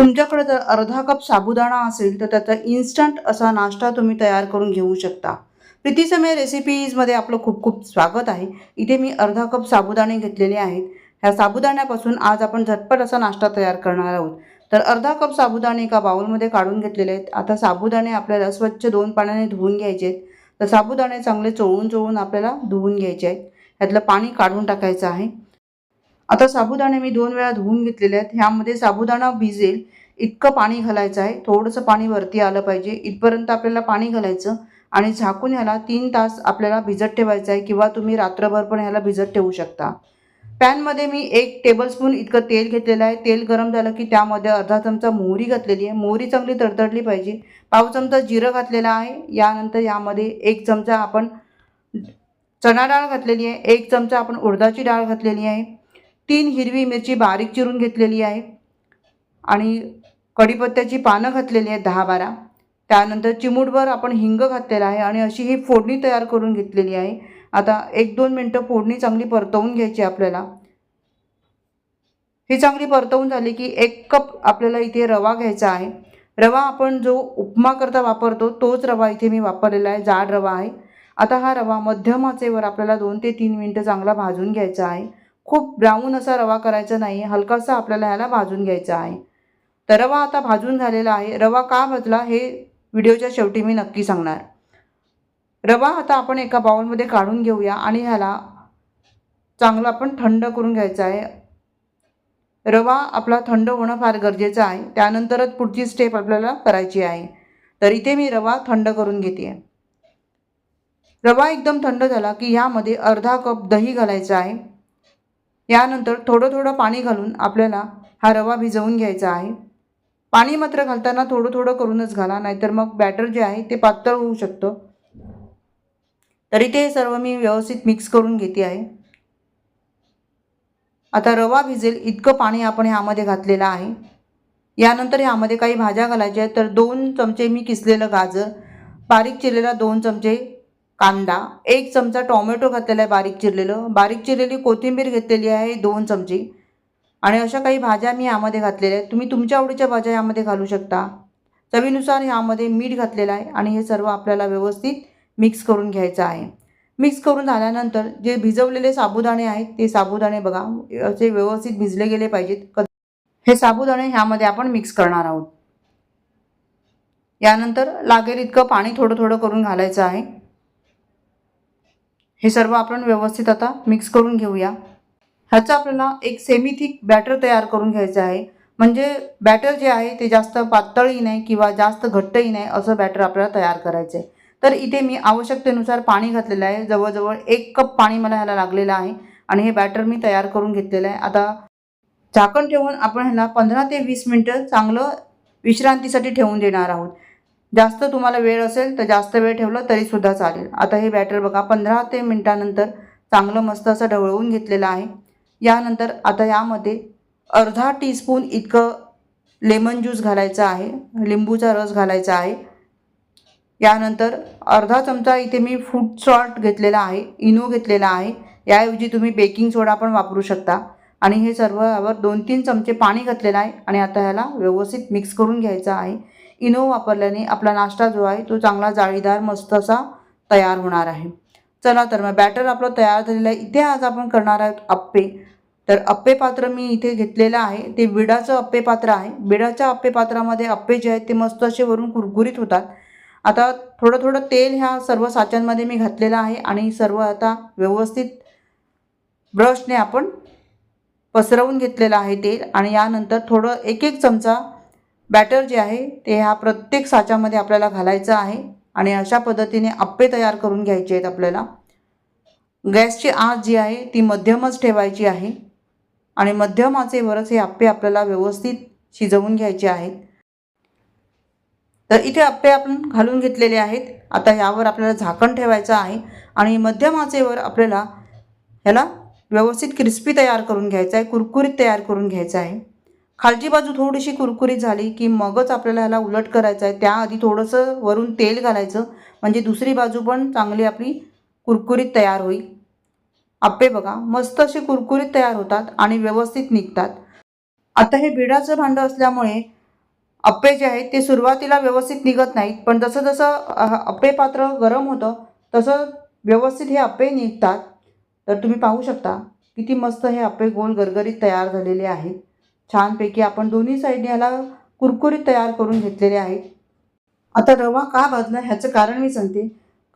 तुमच्याकडे जर अर्धा कप साबुदाणा असेल तर त्याचा इन्स्टंट असा नाश्ता तुम्ही तयार करून घेऊ शकता. प्रीती समय रेसिपीजमध्ये आपलं खूप खूप स्वागत आहे. इथे मी अर्धा कप साबुदाणे घेतलेले आहेत. ह्या साबुदाण्यापासून आज आपण झटपट असा नाश्ता तयार करणार आहोत. तर अर्धा कप साबुदाणे एका बाउलमध्ये काढून घेतलेले आहेत. आता साबुदाणे आपल्याला स्वच्छ दोन पाण्याने धुवून घ्यायचे आहेत. तर साबुदाणे चांगले चोळून चोळून आपल्याला धुवून घ्यायचे आहेत. ह्यातलं पाणी काढून टाकायचं आहे. आता साबुदाणे मी दोन वेळा धुवून घेतलेले आहेत. ह्यामध्ये साबुदाणा भिजेल इतकं पाणी घालायचं आहे. थोडंसं पाणी वरती आलं पाहिजे. इथपर्यंत आपल्याला पाणी घालायचं आणि झाकून ह्याला तीन तास आपल्याला भिजत ठेवायचं आहे किंवा तुम्ही रात्रभर पण ह्याला भिजत ठेवू शकता. पॅनमध्ये मी एक टेबलस्पून इतकं तेल घेतलेलं आहे. तेल गरम झालं की त्यामध्ये अर्धा चमचा मोहरी घातलेली आहे. मोहरी चांगली तडतडली पाहिजे. पाव चमचा जिरं घातलेला आहे. यानंतर यामध्ये एक चमचा आपण चणा डाळ घातलेली आहे. एक चमचा आपण उडदाची डाळ घातलेली आहे. तीन हिरवी मिरची बारीक चिरून घेतलेली आहे. आणि कढीपत्त्याची पानं घातलेली आहेत दहा बारा त्यानंतर चिमूटभर आपण हिंग घातलेला आहे आणि अशी ही फोडणी तयार करून घेतलेली आहे. आता एक दोन मिनटं फोडणी चांगली परतवून घ्यायची आपल्याला. ही चांगली परतवून झाली की एक कप आपल्याला इथे रवा घ्यायचा आहे. रवा आपण जो उपमा करता वापरतो तोच रवा इथे मी वापरलेला आहे. जाड रवा आहे. आता हा रवा मध्यम आचेवर आपल्याला दोन ते तीन मिनटं चांगला भाजून घ्यायचा आहे. खूप ब्राऊन असा रवा करायचा नाही हलकासा आपल्याला ह्याला भाजून घ्यायचा आहे. तर रवा आता भाजून झालेला आहे. रवा का भाजला हे व्हिडिओच्या शेवटी मी नक्की सांगणार. रवा आता आपण एका बाउलमध्ये काढून घेऊया आणि ह्याला चांगला आपण थंड करून घ्यायचा आहे. रवा आपला थंड होणं फार गरजेचं आहे. त्यानंतरच पुढची स्टेप आपल्याला करायची आहे. तर इथे मी रवा थंड करून घेते रवा एकदम थंड झाला की ह्यामध्ये अर्धा कप दही घालायचं आहे. यानंतर थोडं थोडं पाणी घालून आपल्याला हा रवा भिजवून घ्यायचा आहे. पाणी मात्र घालताना थोडं थोडं करूनच घाला नाहीतर मग बॅटर जे आहे ते पातळ होऊ शकतं. तरी ते सर्व मी व्यवस्थित मिक्स करून घेते आहे. आता रवा भिजेल इतकं पाणी आपण ह्यामध्ये घातलेलं आहे. यानंतर ह्यामध्ये काही भाज्या घालायच्या आहेत तर दोन चमचे मी किसलेलं गाजर बारीक चिरलेला दोन चमचे कांदा एक चमचा टॉमॅटो घातलेला आहे बारीक चिरलेलं. बारीक चिरलेली कोथिंबीर घेतलेली आहे दोन चमचे. आणि अशा काही भाज्या मी यामध्ये घातलेल्या आहेत. तुम्ही तुमच्या आवडीच्या भाज्या यामध्ये घालू शकता. चवीनुसार ह्यामध्ये मीठ घातलेलं आहे आणि हे सर्व आपल्याला व्यवस्थित मिक्स करून घ्यायचं आहे. मिक्स करून झाल्यानंतर जे भिजवलेले साबुदाणे आहेत ते साबुदाणे बघा. असे व्यवस्थित भिजले गेले पाहिजेत. हे साबुदाणे ह्यामध्ये आपण मिक्स करणार आहोत. यानंतर लागेल इतकं पाणी थोडं थोडं करून घालायचं आहे. हे सर्व आपण व्यवस्थित आता मिक्स करून घेऊया. ह्याचं आपल्याला एक सेमी थिक बॅटर तयार करून घ्यायचं आहे. म्हणजे बॅटर जे आहे ते जास्त पातळही नाही किंवा जास्त घट्टही नाही असं बॅटर आपल्याला तयार करायचं आहे. तर इथे मी आवश्यकतेनुसार पाणी घातलेलं आहे. जवळजवळ एक कप पाणी मला ह्याला लागलेलं आहे आणि हे बॅटर मी तयार करून घेतलेलं आहे. आता झाकण ठेवून आपण ह्याला पंधरा ते वीस मिनटं चांगलं विश्रांतीसाठी ठेवून देणार आहोत. जास्त तुम्हाला वेळ असेल तर जास्त वेळ ठेवलं तरीसुद्धा चालेल. आता हे बॅटर बघा पंधरा ते मिनटानंतर चांगलं मस्त असं ढवळवून घेतलेलं आहे. यानंतर आता यामध्ये अर्धा टीस्पून इतकं लेमन ज्यूस घालायचं आहे लिंबूचा रस घालायचा आहे. यानंतर अर्धा चमचा इथे मी फूड सॉल्ट घेतलेला आहे इनो घेतलेला आहे. याऐवजी तुम्ही बेकिंग सोडा पण वापरू शकता. आणि हे सर्व यावर दोन तीन चमचे पाणी घातलेलं आहे आणि आता ह्याला व्यवस्थित मिक्स करून घ्यायचं आहे. इनो वापरल्याने आपला नाश्ता जो आहे तो चांगला जाळीदार मस्त असा तयार होणार आहे. चला तर मग बॅटर आपलं तयार झालेलं आहे. इथे आज आपण करणार आहोत अप्पे. तर अप्पे पात्र मी इथे घेतलेलं आहे. ते बिडाचं अप्पे पात्र आहे. बिडाच्या अप्पे पात्रामध्ये अप्पे जे आहेत ते मस्त असे वरून कुरकुरीत होतात. आता थोडं थोडं तेल ह्या सर्व साच्यांमध्ये मी घातलेलं आहे आणि सर्व आता व्यवस्थित ब्रशने आपण पसरवून घेतलेलं आहे तेल. आणि यानंतर थोडं एक एक चमचा बॅटर जे आहे ते ह्या प्रत्येक साच्यामध्ये आपल्याला घालायचं आहे आणि अशा पद्धतीने अप्पे तयार करून घ्यायचे आहेत आपल्याला. गॅसची आच जी आहे ती मध्यमच ठेवायची आहे आणि मध्यम आचेवरच हे अप्पे आपल्याला व्यवस्थित शिजवून घ्यायचे आहेत. तर इथे अप्पे आपण घालून घेतलेले आहेत. आता यावर आपल्याला झाकण ठेवायचं आहे आणि मध्यम आचेवर आपल्याला ह्याला व्यवस्थित क्रिस्पी तयार करून घ्यायचं आहे कुरकुरीत तयार करून घ्यायचं आहे. खालची बाजू थोडीशी कुरकुरीत झाली की मगच आपल्याला ह्याला उलट करायचं आहे. त्याआधी थोडंसं वरून तेल घालायचं. म्हणजे दुसरी बाजू पण चांगली आपली कुरकुरीत तयार होईल. आप्पे बघा मस्त असे कुरकुरीत तयार होतात आणि व्यवस्थित निघतात. आता हे बिडाचं भांडं असल्यामुळे अप्पे जे आहेत ते सुरुवातीला व्यवस्थित निघत नाहीत. पण जसं जसं अप्पे पात्र गरम होतं तसं व्यवस्थित हे अप्पे निघतात. तर तुम्ही पाहू शकता किती मस्त हे अप्पे गोल गरगरीत तयार झालेले आहेत. छानपैकी आपण दोन्ही साईडने ह्याला कुरकुरीत तयार करून घेतलेले आहेत. आता रवा का भाजला ह्याचं कारण मी सांगते.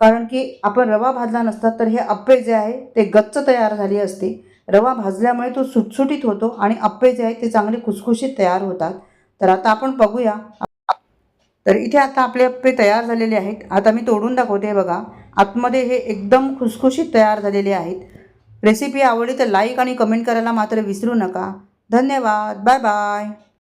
कारण की आपण रवा भाजला नसता तर हे अप्पे जे आहे ते गच्च तयार झाले असते. रवा भाजल्यामुळे तो सुटसुटीत होतो आणि अप्पे जे आहेत ते चांगले खुसखुशीत तयार होतात. तर आता आपण बघूया. तर इथे आता आपले अप्पे तयार झालेले आहेत. आता मी तोडून दाखवते बघा. आतमध्ये हे एकदम खुसखुशीत तयार झालेले आहेत. रेसिपी आवडली तर लाईक आणि कमेंट करायला मात्र विसरू नका. धन्यवाद. Bye bye.